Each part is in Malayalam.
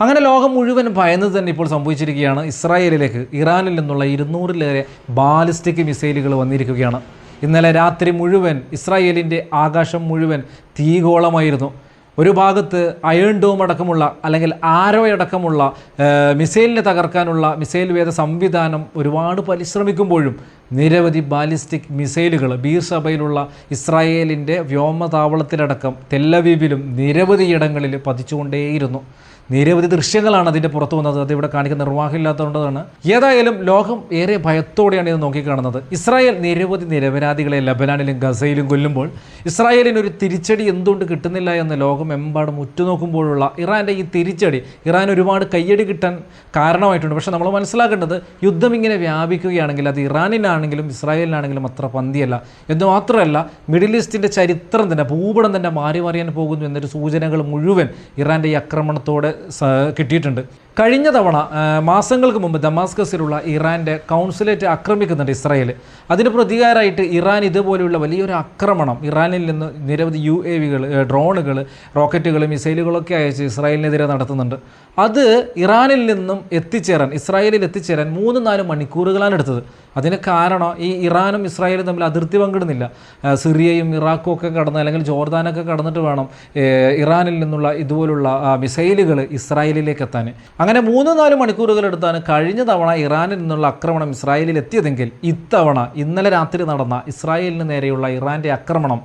അങ്ങനെ ലോകം മുഴുവൻ ഭയന്ന് തന്നെ ഇപ്പോൾ സംഭവിച്ചിരിക്കുകയാണ് ഇസ്രായേലിലേക്ക് ഇറാനിൽ നിന്നുള്ള ഇരുന്നൂറിലേറെ ബാലിസ്റ്റിക് മിസൈലുകൾ വന്നിരിക്കുകയാണ്. ഇന്നലെ രാത്രി മുഴുവൻ ഇസ്രായേലിന്റെ ആകാശം മുഴുവൻ തീഗോളമായിരുന്നു ഒരു ഭാഗത്ത് അയേൺ ഡോം അടക്കമുള്ള അല്ലെങ്കിൽ ആരോയടക്കമുള്ള മിസൈലിനെ തകർക്കാനുള്ള മിസൈൽ വേദ സംവിധാനം ഒരുപാട് പരിശ്രമിക്കുമ്പോഴും നിരവധി ബാലിസ്റ്റിക് മിസൈലുകൾ ബീർസഭയിലുള്ള ഇസ്രായേലിന്റെ വ്യോമതാവളത്തിലടക്കം തെല്ലവീപിലും നിരവധി ഇടങ്ങളിൽ പതിച്ചുകൊണ്ടേയിരുന്നു. നിരവധി ദൃശ്യങ്ങളാണ് അതിന്റെ പുറത്തു വന്നത്. അത് ഇവിടെ കാണിക്കുന്ന നിർവാഹമില്ലാത്തതുകൊണ്ടാണ് ഏതായാലും ലോകം ഏറെ ഭയത്തോടെയാണ് ഇത് നോക്കിക്കാണുന്നത്. ഇസ്രായേൽ നിരവധി നിരപരാധികളെ ലബനാനിലും ഗസയിലും കൊല്ലുമ്പോൾ ഇസ്രായേലിന് ഒരു തിരിച്ചടി എന്തുകൊണ്ട് കിട്ടുന്നില്ല എന്ന് ലോകം ലോകമെമ്പാടും ഉറ്റുനോക്കുമ്പോഴുള്ള ഇറാന്റെ ഈ തിരിച്ചടി ഇറാൻ ഒരുപാട് കയ്യടി കിട്ടാൻ കാരണമായിട്ടുണ്ട്. പക്ഷേ നമ്മൾ മനസ്സിലാക്കേണ്ടത് യുദ്ധം ഇങ്ങനെ വ്യാപിക്കുകയാണെങ്കിൽ അത് ഇറാനിലാണെങ്കിലും ഇസ്രായേലിനാണെങ്കിലും അത്ര പന്തിയല്ല. എന്ന് മാത്രമല്ല മിഡിൽ ഈസ്റ്റിന്റെ ചരിത്രം തന്നെ ഭൂപടം തന്നെ മാറി മറിയാൻ പോകുന്നു എന്നൊരു സൂചനകൾ മുഴുവൻ ഇറാന്റെ ഈ ആക്രമണത്തോടെ കിട്ടിയിട്ടുണ്ട്. കഴിഞ്ഞ തവണ മാസങ്ങൾക്ക് മുമ്പ് ദമാസ്കസിലുള്ള ഇറാന്റെ കൗൺസിലേറ്റ് ആക്രമിക്കുന്നുണ്ട് ഇസ്രായേൽ. അതിന് പ്രതികാരമായിട്ട് ഇറാൻ ഇതുപോലെയുള്ള വലിയൊരു ആക്രമണം ഇറാനിൽ നിന്ന് നിരവധി യു എ വികൾ ഡ്രോണുകൾ റോക്കറ്റുകൾ മിസൈലുകളൊക്കെ അയച്ച് ഇസ്രായേലിനെതിരെ നടത്തുന്നുണ്ട്. അത് ഇറാനിൽ നിന്നും എത്തിച്ചേരാൻ ഇസ്രായേലിൽ എത്തിച്ചേരാൻ മൂന്ന് നാല് മണിക്കൂറുകളാണ് എടുത്തത്. അതിന് കാരണം ഈ ഇറാനും ഇസ്രായേലും തമ്മിൽ അതിർത്തി പങ്കിടുന്നില്ല. സിറിയയും ഇറാഖും ഒക്കെ കടന്ന് അല്ലെങ്കിൽ ജോർദാനൊക്കെ കടന്നിട്ട് വേണം ഇറാനിൽ നിന്നുള്ള ഇതുപോലുള്ള മിസൈലുകൾ ഇസ്രായേലിലേക്ക് എത്താൻ. അങ്ങനെ മൂന്ന് നാല് മണിക്കൂറുകൾ എടുത്താണ് കഴിഞ്ഞ തവണ ഇറാനിൽ നിന്നുള്ള ആക്രമണം ഇസ്രായേലിൽ എത്തിയതെങ്കിൽ ഇത്തവണ ഇന്നലെ രാത്രി നടന്ന ഇസ്രായേലിന് നേരെയുള്ള ഇറാന്റെ ആക്രമണം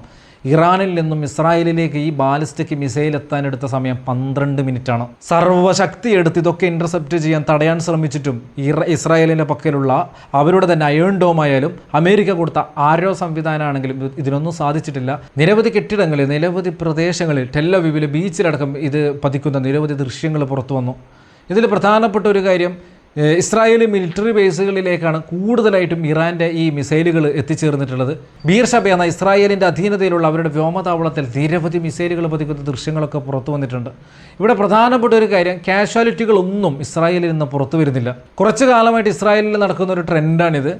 ഇറാനിൽ നിന്നും ഇസ്രായേലിലേക്ക് ഈ ബാലിസ്റ്റിക് മിസൈൽ എത്താൻ എടുത്ത സമയം പന്ത്രണ്ട് മിനിറ്റാണ്. സർവശക്തി എടുത്ത് ഇതൊക്കെ ഇന്റർസെപ്റ്റ് ചെയ്യാൻ തടയാൻ ശ്രമിച്ചിട്ടും ഇസ്രായേലിന്റെ പക്കലുള്ള അവരുടെ തന്നെ അയൺ ഡോം അമേരിക്ക കൊടുത്ത ആരോ സംവിധാനമാണെങ്കിലും ഇത് ഇതിനൊന്നും സാധിച്ചിട്ടില്ല. നിരവധി കെട്ടിടങ്ങളിൽ നിരവധി പ്രദേശങ്ങളിൽ ടെല്ലവിവിൽ ബീച്ചിലടക്കം ഇത് പതിക്കുന്ന നിരവധി ദൃശ്യങ്ങൾ പുറത്തു വന്നു. ഇതിൽ പ്രധാനപ്പെട്ട ഒരു കാര്യം ഇസ്രായേലി മിലിറ്ററി ബേസുകളിലേക്കാണ് കൂടുതലായിട്ടും ഇറാന്റെ ഈ മിസൈലുകൾ എത്തിച്ചേർന്നിട്ടുള്ളത്. ബീർഷബ എന്ന ഇസ്രായേലിന്റെ അധീനതയിലുള്ള അവരുടെ വ്യോമതാവളത്തിൽ നിരവധി മിസൈലുകൾ പതിക്കുന്ന ദൃശ്യങ്ങളൊക്കെ പുറത്തു വന്നിട്ടുണ്ട്. ഇവിടെ പ്രധാനപ്പെട്ട ഒരു കാര്യം കാഷ്വാലിറ്റികളൊന്നും ഇസ്രായേലിൽ നിന്ന് പുറത്തു വരുന്നില്ല. കുറച്ചു കാലമായിട്ട് ഇസ്രായേലിൽ നടക്കുന്ന ഒരു ട്രെൻഡാണിത്.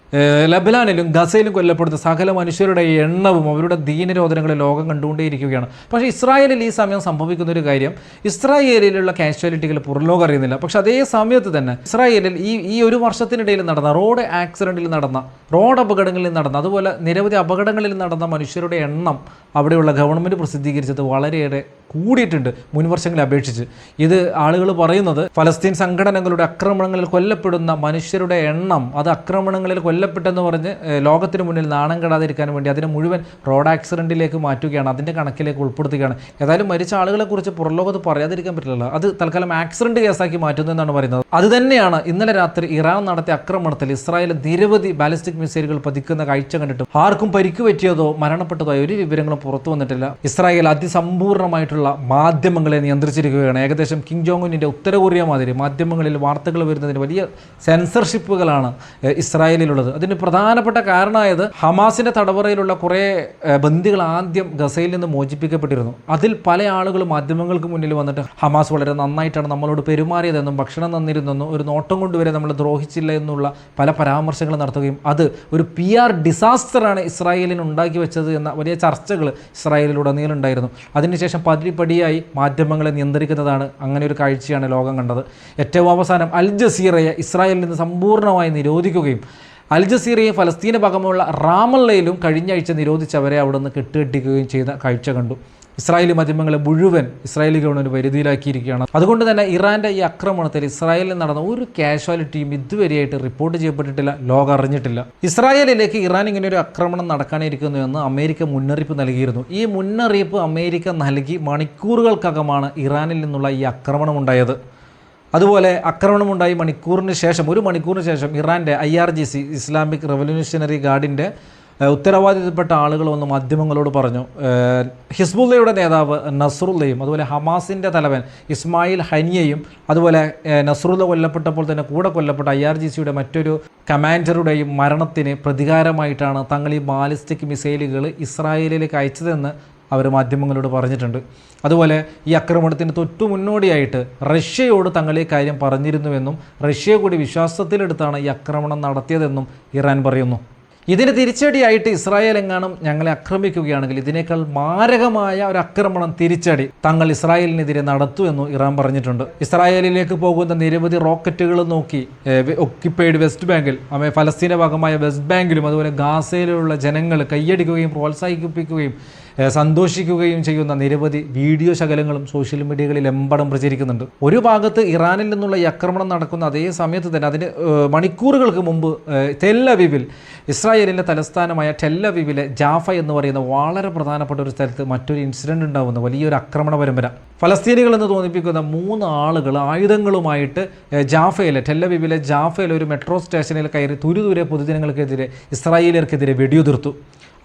ലബനാനിലും ഗസയിലും കൊല്ലപ്പെടുന്ന സകല മനുഷ്യരുടെ എണ്ണവും അവരുടെ ദീനരോധനങ്ങളെ ലോകം കണ്ടുകൊണ്ടേയിരിക്കുകയാണ്. പക്ഷേ ഇസ്രായേലിൽ ഈ സമയം സംഭവിക്കുന്ന ഒരു കാര്യം ഇസ്രായേലിലുള്ള കാഷ്വാലിറ്റികൾ പുറലോകം അറിയുന്നില്ല. പക്ഷേ അതേ സമയത്ത് തന്നെ ഇസ്രായേലിൽ ഈ ഈ ഒരു വർഷത്തിനിടയിൽ നടന്ന റോഡ് ആക്സിഡന്റിൽ നടന്ന റോഡ് അപകടങ്ങളിൽ നടന്ന അതുപോലെ നിരവധി അപകടങ്ങളിൽ നടന്ന മനുഷ്യരുടെ എണ്ണം അവിടെയുള്ള ഗവൺമെന്റ് പ്രസിദ്ധീകരിച്ചത് വളരെയേറെ കൂടിയിട്ടുണ്ട് മുൻവർഷങ്ങളെ അപേക്ഷിച്ച്. ഇത് ആളുകൾ പറയുന്നത് ഫലസ്തീൻ സംഘടനകളുടെ ആക്രമണങ്ങളിൽ കൊല്ലപ്പെടുന്ന മനുഷ്യരുടെ എണ്ണം അത് ആക്രമണങ്ങളിൽ കൊല്ലപ്പെട്ടെന്ന് പറഞ്ഞ് ലോകത്തിന് മുന്നിൽ നാണം കെടാതിരിക്കാൻ വേണ്ടി അതിനെ മുഴുവൻ റോഡ് ആക്സിഡന്റിലേക്ക് മാറ്റുകയാണ് അതിന്റെ കണക്കിലേക്ക് ഉൾപ്പെടുത്തുകയാണ്. ഏതായാലും മരിച്ച ആളുകളെക്കുറിച്ച് പുറംലോകത്ത് പറയാതിരിക്കാൻ പറ്റില്ലല്ലോ. അത് തൽക്കാലം ആക്സിഡന്റ് കേസാക്കി മാറ്റുന്നു എന്നാണ് പറയുന്നത്. അത് തന്നെയാണ് ഇന്നലെ രാത്രി ഇറാൻ നടത്തിയ ആക്രമണത്തിൽ ഇസ്രായേൽ നിരവധി ബാലിസ്റ്റിക് മിസൈലുകൾ പതിക്കുന്ന കാഴ്ച കണ്ടിട്ടും ആർക്കും പരിക്ക് പറ്റിയതോ മരണപ്പെട്ടതോ ഒരു വിവരങ്ങളും പുറത്തു വന്നിട്ടില്ല. ഇസ്രായേൽ അതിസമ്പൂർണമായിട്ടുള്ള മാധ്യമങ്ങളെ നിയന്ത്രിച്ചിരിക്കുകയാണ്. ഏകദേശം കിങ് ഉന്നിന്റെ ഉത്തര കൊറിയ മാതിരി മാധ്യമങ്ങളിൽ വാർത്തകൾ വരുന്നതിന് വലിയ സെൻസർഷിപ്പുകളാണ് ഇസ്രായേലിലുള്ളത്. അതിന് പ്രധാനപ്പെട്ട കാരണമായത് ഹമാസിന്റെ തടവറയിലുള്ള കുറേ ബന്ദികൾ ആദ്യം ഗസയിൽ നിന്ന് മോചിപ്പിക്കപ്പെട്ടിരുന്നു. അതിൽ പല ആളുകളും മാധ്യമങ്ങൾക്ക് മുന്നിൽ വന്നിട്ട് ഹമാസ് വളരെ നന്നായിട്ടാണ് നമ്മളോട് പെരുമാറിയതെന്നും ഭക്ഷണം തന്നിരുന്നെന്നും ഒരു നോട്ടം കൊണ്ടുവരെ നമ്മൾ ദ്രോഹിച്ചില്ല എന്നുള്ള പല പരാമർശങ്ങൾ നടത്തുകയും അത് ഒരു പി ആർ ഡിസാസ്റ്ററാണ് ഇസ്രായേലിന് ഉണ്ടാക്കി വെച്ചത് എന്ന വലിയ ചർച്ചകൾ ഇസ്രായേലിലുടനീളം ഉണ്ടായിരുന്നു അതിനുശേഷം പടിപടിയായി മാധ്യമങ്ങളെ നിയന്ത്രിക്കുന്നതാണ് അങ്ങനെ ഒരു കാഴ്ചയാണ് ലോകം കണ്ടത്. ഏറ്റവും അവസാനം അൽ ജസീറയെ ഇസ്രായേലിൽ നിന്ന് സമ്പൂർണമായി നിരോധിക്കുകയും അൽ ജസീറയും ഫലസ്തീന ഭാഗമുള്ള റാമല്ലയിലും കഴിഞ്ഞ ആഴ്ച നിരോധിച്ചവരെ അവിടെ നിന്ന് കെട്ടുകെട്ടിക്കുകയും ചെയ്ത കാഴ്ച കണ്ടു. ഇസ്രായേലി മാധ്യമങ്ങളെ മുഴുവൻ ഇസ്രായേലി ഗവൺമെന്റ് പരിധിയിലാക്കിയിരിക്കുകയാണ്. അതുകൊണ്ട് തന്നെ ഇറാന്റെ ഈ ആക്രമണത്തിൽ ഇസ്രായേലിൽ നടന്ന ഒരു കാഷ്വാലിറ്റിയും ഇതുവരെയായിട്ട് റിപ്പോർട്ട് ചെയ്യപ്പെട്ടിട്ടില്ല ലോകം അറിഞ്ഞിട്ടില്ല. ഇസ്രായേലിലേക്ക് ഇറാൻ ഇങ്ങനെ ഒരു ആക്രമണം നടക്കാനിരിക്കുന്നു എന്ന് അമേരിക്ക മുന്നറിയിപ്പ് നൽകിയിരുന്നു. ഈ മുന്നറിയിപ്പ് അമേരിക്ക നൽകി മണിക്കൂറുകൾക്കകമാണ് ഇറാനിൽ നിന്നുള്ള ഈ ആക്രമണം ഉണ്ടായത് അതുപോലെ ആക്രമണമുണ്ടായി മണിക്കൂറിന് ശേഷം ഒരു മണിക്കൂറിന് ശേഷം ഇറാന്റെ I R G C Islamic revolutionary ഗാർഡിന്റെ ഉത്തരവാദിത്തപ്പെട്ട ആളുകൾ വന്ന് മാധ്യമങ്ങളോട് പറഞ്ഞു. ഹിസ്ബുല്ലയുടെ നേതാവ് നസറുല്ലയും അതുപോലെ ഹമാസിന്റെ തലവൻ ഇസ്മായിൽ ഹനിയയും അതുപോലെ നസറുല്ല കൊല്ലപ്പെട്ടപ്പോൾ തന്നെ കൂടെ കൊല്ലപ്പെട്ട ഐ ആർ ജി സിയുടെ മറ്റൊരു കമാൻഡറുടെയും മരണത്തിന് പ്രതികാരമായിട്ടാണ് തങ്ങൾ ഈ ബാലിസ്റ്റിക് മിസൈലുകൾ ഇസ്രായേലിലേക്ക് അയച്ചതെന്ന് അവർ മാധ്യമങ്ങളോട് പറഞ്ഞിട്ടുണ്ട്. അതുപോലെ ഈ ആക്രമണത്തിന് തൊട്ടു മുന്നോടിയായിട്ട് റഷ്യയോട് തങ്ങൾ ഈ കാര്യം പറഞ്ഞിരുന്നുവെന്നും റഷ്യ കൂടി വിശ്വാസത്തിലെടുത്താണ് ഈ ആക്രമണം നടത്തിയതെന്നും ഇറാൻ പറയുന്നു. ഇതിന് തിരിച്ചടിയായിട്ട് ഇസ്രായേൽ എങ്ങാനും ഞങ്ങളെ ആക്രമിക്കുകയാണെങ്കിൽ ഇതിനേക്കാൾ മാരകമായ ഒരു ആക്രമണം തിരിച്ചടി തങ്ങൾ ഇസ്രായേലിനെതിരെ നടത്തു എന്ന് ഇറാൻ പറഞ്ഞിട്ടുണ്ട്. ഇസ്രായേലിലേക്ക് പോകുന്ന നിരവധി റോക്കറ്റുകൾ നോക്കി ഒക്കിപ്പൈഡ് വെസ്റ്റ് ബാങ്കിൽ ഫലസ്തീന ഭാഗമായ വെസ്റ്റ് ബാങ്കിലും അതുപോലെ ഗാസയിലുള്ള ജനങ്ങൾ കൈയടിക്കുകയും പ്രോത്സാഹിപ്പിക്കുകയും സന്തോഷിക്കുകയും ചെയ്യുന്ന നിരവധി വീഡിയോ ശകലങ്ങളും സോഷ്യൽ മീഡിയകളിൽ എമ്പടം പ്രചരിക്കുന്നുണ്ട്. ഒരു ഭാഗത്ത് ഇറാനിൽ നിന്നുള്ള ഈ ആക്രമണം നടക്കുന്ന അതേ സമയത്ത് തന്നെ അതിന് മണിക്കൂറുകൾക്ക് മുമ്പ് തെല്ലവിവിൽ ഇസ്രായേലിന്റെ തലസ്ഥാനമായ ടെല്ലവിവിലെ ജാഫ എന്ന് പറയുന്ന വളരെ പ്രധാനപ്പെട്ട ഒരു സ്ഥലത്ത് മറ്റൊരു ഇൻസിഡന്റ് ഉണ്ടാകുന്ന വലിയൊരു ആക്രമണ പരമ്പര. ഫലസ്തീനികൾ എന്ന് തോന്നിപ്പിക്കുന്ന മൂന്ന് ആളുകൾ ആയുധങ്ങളുമായിട്ട് ജാഫയിലെ ടെല്ലവിവിലെ ജാഫയിലെ ഒരു മെട്രോ സ്റ്റേഷനിൽ കയറി തുരുതുരെ പൊതുജനങ്ങൾക്കെതിരെ ഇസ്രായേലിയർക്കെതിരെ വെടിയുതിർത്തു.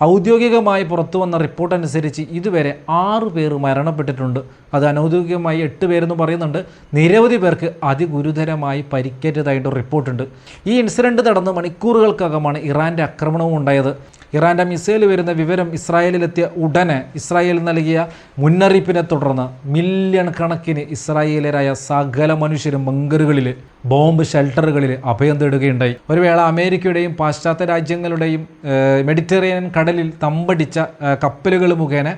ഔദ്യോഗികമായി പുറത്തു വന്ന റിപ്പോർട്ട് അനുസരിച്ച് ഇതുവരെ ആറ് പേർ മരണപ്പെട്ടിട്ടുണ്ട്. അത് അനൗദ്യോഗികമായി എട്ട് പേരെന്ന് പറയുന്നുണ്ട്. നിരവധി പേർക്ക് അതിഗുരുതരമായി പരിക്കേറ്റതായിട്ട് റിപ്പോർട്ടുണ്ട് ഈ ഇൻസിഡന്റ് നടന്ന് മണിക്കൂറുകൾക്കകമാണ് ഇറാന്റെ ആക്രമണവും ഉണ്ടായത്. ഇറാന്റെ മിസൈൽ വരുന്ന വിവരം ഇസ്രായേലിലെത്തിയ ഉടനെ ഇസ്രായേൽ നൽകിയ മുന്നറിയിപ്പിനെ തുടർന്ന് മില്യൺ കണക്കിന് ഇസ്രായേലരായ സകല മനുഷ്യരും ബങ്കറുകളിൽ ബോംബ് ഷെൽട്ടറുകളിൽ അഭയം തേടുകയുണ്ടായി. ഒരു വേള അമേരിക്കയുടെയും പാശ്ചാത്യ രാജ്യങ്ങളുടെയും മെഡിറ്ററേനിയൻ കടലിൽ തമ്പടിച്ച കപ്പലുകൾ മുഖേന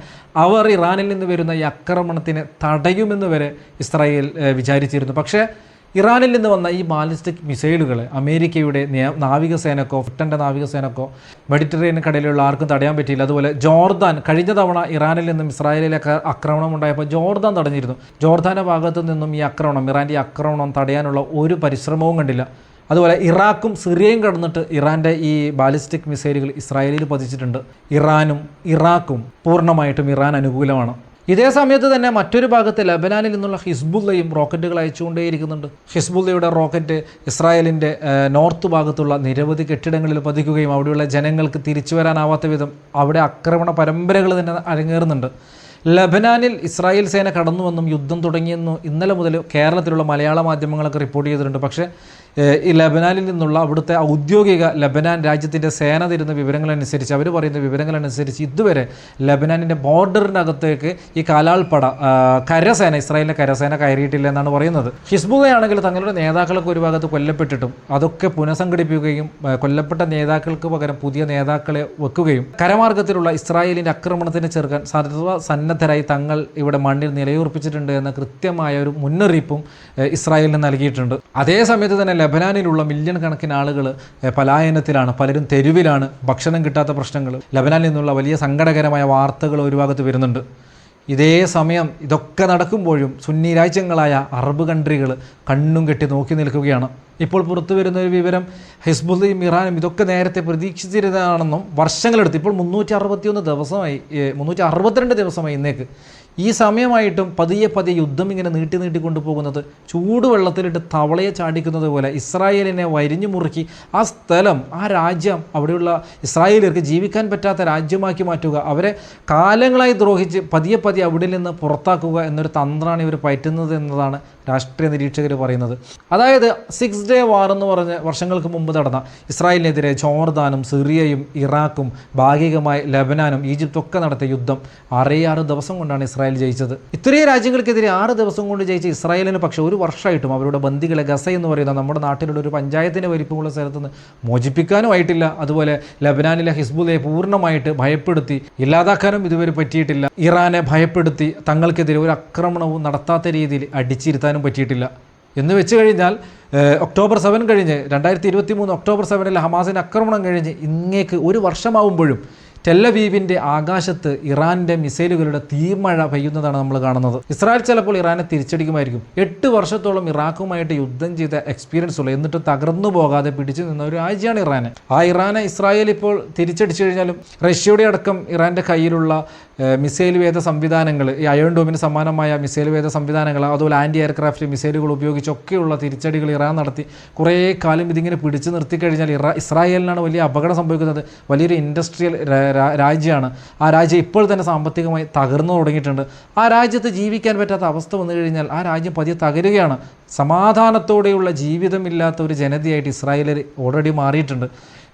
അവർ ഇറാനിൽ നിന്ന് വരുന്ന ഈ ആക്രമണത്തിന് തടയുമെന്ന് വരെ ഇസ്രായേൽ വിചാരിച്ചിരുന്നു. പക്ഷേ ഇറാനിൽ നിന്ന് വന്ന ഈ ബാലിസ്റ്റിക് മിസൈലുകൾ അമേരിക്കയുടെ നാവികസേനക്കോ ബ്രിട്ടന്റെ നാവികസേനക്കോ മെഡിറ്ററേനിയൻ കടലിലുള്ള ആർക്കും തടയാൻ പറ്റിയില്ല. അതുപോലെ ജോർദാൻ കഴിഞ്ഞ തവണ ഇറാനിൽ നിന്നും ഇസ്രായേലിലൊക്കെ ആക്രമണം ഉണ്ടായപ്പോൾ ജോർദാൻ തടഞ്ഞിരുന്നു. ജോർദാന്റെ ഭാഗത്തു നിന്നും ഈ ആക്രമണം ഇറാന്റെ ആക്രമണം തടയാനുള്ള ഒരു പരിശ്രമവും കണ്ടില്ല. അതുപോലെ ഇറാഖും സിറിയയും കടന്നിട്ട് ഇറാന്റെ ഈ ബാലിസ്റ്റിക് മിസൈലുകൾ ഇസ്രായേലിൽ പതിച്ചിട്ടുണ്ട്. ഇറാനും ഇറാഖും പൂർണമായിട്ടും ഇറാൻ അനുകൂലമാണ്. ഇതേ സമയത്ത് തന്നെ മറ്റൊരു ഭാഗത്ത് ലബനാനിൽ നിന്നുള്ള ഹിസ്ബുല്ലയും റോക്കറ്റുകൾ അയച്ചുകൊണ്ടേയിരിക്കുന്നുണ്ട്. ഹിസ്ബുല്ലയുടെ റോക്കറ്റ് ഇസ്രായേലിന്റെ നോർത്ത് ഭാഗത്തുള്ള നിരവധി കെട്ടിടങ്ങളിൽ പതിക്കുകയും അവിടെയുള്ള ജനങ്ങൾക്ക് തിരിച്ചു വരാനാവാത്ത വിധം അവിടെ ആക്രമണ പരമ്പരകൾ തന്നെ അരങ്ങേറുന്നുണ്ട്. ലബനാനിൽ ഇസ്രായേൽ സേന കടന്നുവെന്നും യുദ്ധം തുടങ്ങിയെന്നും ഇന്നലെ മുതൽ കേരളത്തിലുള്ള മലയാള മാധ്യമങ്ങളൊക്കെ റിപ്പോർട്ട് ചെയ്തിട്ടുണ്ട്. പക്ഷേ ഈ ലബനാനിൽ നിന്നുള്ള അവിടുത്തെ ഔദ്യോഗിക ലബനാൻ രാജ്യത്തിന്റെ സേന തരുന്ന വിവരങ്ങളനുസരിച്ച് അവർ പറയുന്ന വിവരങ്ങളനുസരിച്ച് ഇതുവരെ ലബനാനിന്റെ ബോർഡറിനകത്തേക്ക് ഈ കാലാൾപ്പട കരസേന ഇസ്രായേലിന്റെ കരസേന കയറിയിട്ടില്ല എന്നാണ് പറയുന്നത്. ഹിസ്ബുള്ളയാണെങ്കിൽ തങ്ങളുടെ നേതാക്കളൊക്കെ ഒരു ഭാഗത്ത് കൊല്ലപ്പെട്ടിട്ടും അതൊക്കെ പുനഃസംഘടിപ്പിക്കുകയും കൊല്ലപ്പെട്ട നേതാക്കൾക്ക് പകരം പുതിയ നേതാക്കളെ വെക്കുകയും കരമാർഗത്തിലുള്ള ഇസ്രായേലിന്റെ ആക്രമണത്തിന് ചെറുക്കാൻ സർവസന്നദ്ധരായി തങ്ങൾ ഇവിടെ മണ്ണിൽ നിലയുറപ്പിച്ചിട്ടുണ്ട് എന്ന കൃത്യമായ ഒരു മുന്നറിയിപ്പും ഇസ്രായേലിന് നൽകിയിട്ടുണ്ട്. അതേ സമയത്ത് തന്നെ ലബനാനിലുള്ള മില്യൺ കണക്കിന് ആളുകൾ പലായനത്തിലാണ് പലരും തെരുവിലാണ് ഭക്ഷണം കിട്ടാത്ത പ്രശ്നങ്ങൾ. ലബനാനിൽ നിന്നുള്ള വലിയ സങ്കടകരമായ വാർത്തകൾ ഒരു ഭാഗത്ത് വരുന്നുണ്ട്. ഇതേ സമയം ഇതൊക്കെ നടക്കുമ്പോഴും സുന്നി രാജ്യങ്ങളായ അറബ് കൺട്രികൾ കണ്ണും കെട്ടി നോക്കി നിൽക്കുകയാണ്. ഇപ്പോൾ പുറത്തു വരുന്ന ഒരു വിവരം ഹിസ്ബുദ്ദീം ഇറാനും ഇതൊക്കെ നേരത്തെ പ്രതീക്ഷിച്ചിരുന്നതാണെന്നും വർഷങ്ങളെടുത്ത് ഇപ്പോൾ മുന്നൂറ്റി അറുപത്തിയൊന്ന് ദിവസമായി മുന്നൂറ്റി അറുപത്തിരണ്ട് ദിവസമായി ഇന്നേക്ക് ഈ സമയമായിട്ടും പതിയെ പതിയെ യുദ്ധം ഇങ്ങനെ നീട്ടി നീട്ടി കൊണ്ടുപോകുന്നത്. ചൂടുവെള്ളത്തിലിട്ട് തവളയെ ചാടിക്കുന്നത് പോലെ ഇസ്രായേലിനെ വരിഞ്ഞു മുറുക്കി ആ സ്ഥലം ആ രാജ്യം അവിടെയുള്ള ഇസ്രായേലിയർക്ക് ജീവിക്കാൻ പറ്റാത്ത രാജ്യമാക്കി മാറ്റുക. അവരെ കാലങ്ങളായി ദ്രോഹിച്ച് പതിയെ പതിയെ അവിടെ നിന്ന് പുറത്താക്കുക എന്നൊരു തന്ത്രമാണ് ഇവർ പയറ്റുന്നത് എന്നതാണ് രാഷ്ട്രീയ നിരീക്ഷകർ പറയുന്നത്. അതായത് സിക്സ് ഡേ വാർ എന്ന് പറഞ്ഞ വർഷങ്ങൾക്ക് മുമ്പ് നടന്ന ഇസ്രായേലിനെതിരെ ജോർദാനും സിറിയയും ഇറാഖും ഭാഗികമായി ലബനാനും ഈജിപ്തൊക്കെ നടത്തിയ യുദ്ധം ആറ് ദിവസം കൊണ്ടാണ് ഇസ്രായേൽ ജയിച്ചത്. ഇത്രയും രാജ്യങ്ങൾക്കെതിരെ ആറ് ദിവസം കൊണ്ട് ജയിച്ച ഇസ്രായേലിന് പക്ഷേ ഒരു വർഷമായിട്ടും അവരുടെ ബന്ദികളെ ഗസ എന്ന് പറയുന്ന നമ്മുടെ നാട്ടിലുള്ള ഒരു പഞ്ചായത്തിന്റെ വലിപ്പമുള്ള സ്ഥലത്ത് നിന്ന് മോചിപ്പിക്കാനും ആയിട്ടില്ല. അതുപോലെ ലബനാനിലെ ഹിസ്ബുദയെ പൂർണമായിട്ട് ഭയപ്പെടുത്തി ഇല്ലാതാക്കാനും ഇതുവരെ പറ്റിയിട്ടില്ല. ഇറാനെ ഭയപ്പെടുത്തി തങ്ങൾക്കെതിരെ ഒരു ആക്രമണവും നടത്താത്ത രീതിയിൽ അടിച്ചിരുത്താനും പറ്റിയിട്ടില്ല. എന്ന് വെച്ച് കഴിഞ്ഞാൽ ഒക്ടോബർ സെവൻ കഴിഞ്ഞ് രണ്ടായിരത്തി ഇരുപത്തി മൂന്ന് ഒക്ടോബർ സെവനിൽ ഹമാസിന്റെ ആക്രമണം കഴിഞ്ഞ് ഇങ്ങേക്ക് ഒരു വർഷമാവുമ്പോഴും ടെല്ലവീവിന്റെ ആകാശത്ത് ഇറാന്റെ മിസൈലുകളുടെ തീമഴ പെയ്യുന്നതാണ് നമ്മൾ കാണുന്നത്. ഇസ്രായേൽ ചിലപ്പോൾ ഇറാനെ തിരിച്ചടിക്കുമായിരിക്കും. എട്ട് വർഷത്തോളം ഇറാഖുമായിട്ട് യുദ്ധം ചെയ്ത എക്സ്പീരിയൻസ് ഉള്ള എന്നിട്ട് തകർന്നു പോകാതെ പിടിച്ചു നിന്ന ഒരു രാജ്യമാണ് ഇറാൻ ആ ഇറാനെ ഇസ്രായേൽ ഇപ്പോൾ തിരിച്ചടിച്ചു കഴിഞ്ഞാലും റഷ്യയുടെ അടക്കം ഇറാന്റെ കയ്യിലുള്ള മിസൈൽ വേദ സംവിധാനങ്ങൾ ഈ അയൺ ഡോമിന് സമാനമായ മിസൈൽ വേദ സംവിധാനങ്ങൾ അതുപോലെ ആന്റി എയർക്രാഫ്റ്റ് മിസൈലുകൾ ഉപയോഗിച്ചൊക്കെയുള്ള തിരിച്ചടികൾ ഇറാൻ നടത്തി. കുറേ കാലം ഇതിങ്ങനെ പിടിച്ചു നിർത്തി കഴിഞ്ഞാൽ ഇറാ ഇസ്രായേലിനാണ് വലിയ അപകടം സംഭവിക്കുന്നത്. വലിയൊരു ഇൻഡസ്ട്രിയൽ രാജ്യമാണ്. ആ രാജ്യം ഇപ്പോൾ തന്നെ സാമ്പത്തികമായി തകർന്നു തുടങ്ങിയിട്ടുണ്ട്. ആ രാജ്യത്ത് ജീവിക്കാൻ പറ്റാത്ത അവസ്ഥ വന്നു കഴിഞ്ഞാൽ ആ രാജ്യം പതിയെ തകരുകയാണ്. സമാധാനത്തോടെയുള്ള ജീവിതമില്ലാത്ത ഒരു ജനതയായിട്ട് ഇസ്രായേൽ ഓൾറെഡി മാറിയിട്ടുണ്ട്.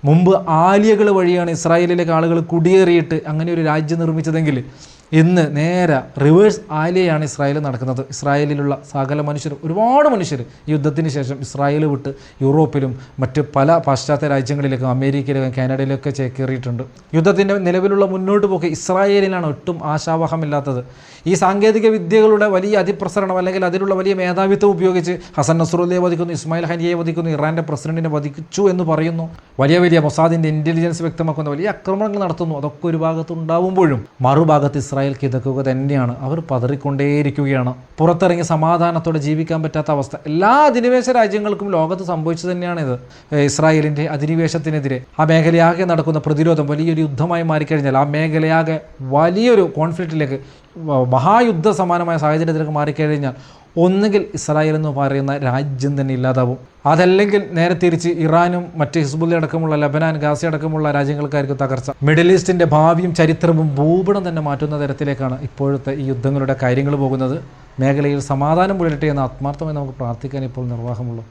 മുമ്പ് ആലിയകൾ വഴിയാണ് ഇസ്രായേലിലേക്ക് ആളുകൾ കുടിയേറിയിട്ട് അങ്ങനെ ഒരു രാജ്യം നിർമ്മിച്ചതെങ്കിൽ ഇന്ന് നേരെ റിവേഴ്സ് ആയിലെയാണ് ഇസ്രായേൽ നടക്കുന്നത്. ഇസ്രായേലിലുള്ള സകല മനുഷ്യർ ഒരുപാട് മനുഷ്യർ യുദ്ധത്തിന് ശേഷം ഇസ്രായേൽ വിട്ട് യൂറോപ്പിലും മറ്റ് പല പാശ്ചാത്യ രാജ്യങ്ങളിലേക്കും അമേരിക്കയിലേക്കും കാനഡയിലൊക്കെ ചേക്കേറിയിട്ടുണ്ട് യുദ്ധത്തിന്റെ നിലവിലുള്ള മുന്നോട്ട് പോക്ക് ഇസ്രായേലിനാണ് ഒട്ടും ആശാവഹമില്ലാത്തത്. ഈ സാങ്കേതിക വിദ്യകളുടെ വലിയ അതിപ്രസരണം അല്ലെങ്കിൽ അതിലുള്ള വലിയ മേധാവിത്വം ഉപയോഗിച്ച് ഹസൻ നസറുല്ലയെ വധിക്കുന്നു ഇസ്മായിൽ ഹനിയെ വധിക്കുന്നു ഇറാന്റെ പ്രസിഡന്റിനെ വധിച്ചു എന്ന് പറയുന്നു. വലിയ വലിയ മൊസാദിന്റെ ഇന്റലിജൻസ് വ്യക്തമാക്കുന്ന വലിയ ആക്രമണങ്ങൾ നടത്തുന്നു. അതൊക്കെ ഒരു ഭാഗത്ത് ഉണ്ടാവുമ്പോഴും മറുഭാഗത്ത് ഇസ്രായേൽ കിതക്കുക തന്നെയാണ്. അവർ പതറിക്കൊണ്ടേയിരിക്കുകയാണ്. പുറത്തിറങ്ങി സമാധാനത്തോടെ ജീവിക്കാൻ പറ്റാത്ത അവസ്ഥ. എല്ലാ അധിനിവേശ രാജ്യങ്ങൾക്കും ലോകത്ത് സംഭവിച്ചു തന്നെയാണിത്. ഇസ്രായേലിന്റെ അധിനിവേശത്തിനെതിരെ. ആ മേഖലയാകെ നടക്കുന്ന പ്രതിരോധം വലിയൊരു യുദ്ധമായി മാറിക്കഴിഞ്ഞാൽ ആ മേഖലയാകെ വലിയൊരു കോൺഫ്ലിക്റ്റിലേക്ക് മഹായുദ്ധ സമാനമായ സാഹചര്യത്തിലേക്ക് മാറിക്കഴിഞ്ഞാൽ ഒന്നുകിൽ ഇസ്രായേൽ എന്ന് പറയുന്ന രാജ്യം തന്നെ ഇല്ലാതാവും. അതല്ലെങ്കിൽ നേരെ തിരിച്ച് ഇറാനും മറ്റ് ഹിസ്ബുല്ല അടക്കമുള്ള ലബനാൻ ഗാസി അടക്കമുള്ള രാജ്യങ്ങൾക്കായിരിക്കും തകർച്ച. മിഡിൽ ഈസ്റ്റിന്റെ ഭാവിയും ചരിത്രവും ഭൂപടം തന്നെ മാറ്റുന്ന തരത്തിലേക്കാണ് ഇപ്പോഴത്തെ ഈ യുദ്ധങ്ങളുടെ കാര്യങ്ങൾ പോകുന്നത്. മേഖലയിൽ സമാധാനം പുലരട്ടെ എന്ന ആത്മാർത്ഥമായി നമുക്ക് പ്രാർത്ഥിക്കാൻ ഇപ്പോൾ നിർവാഹമുള്ളൂ.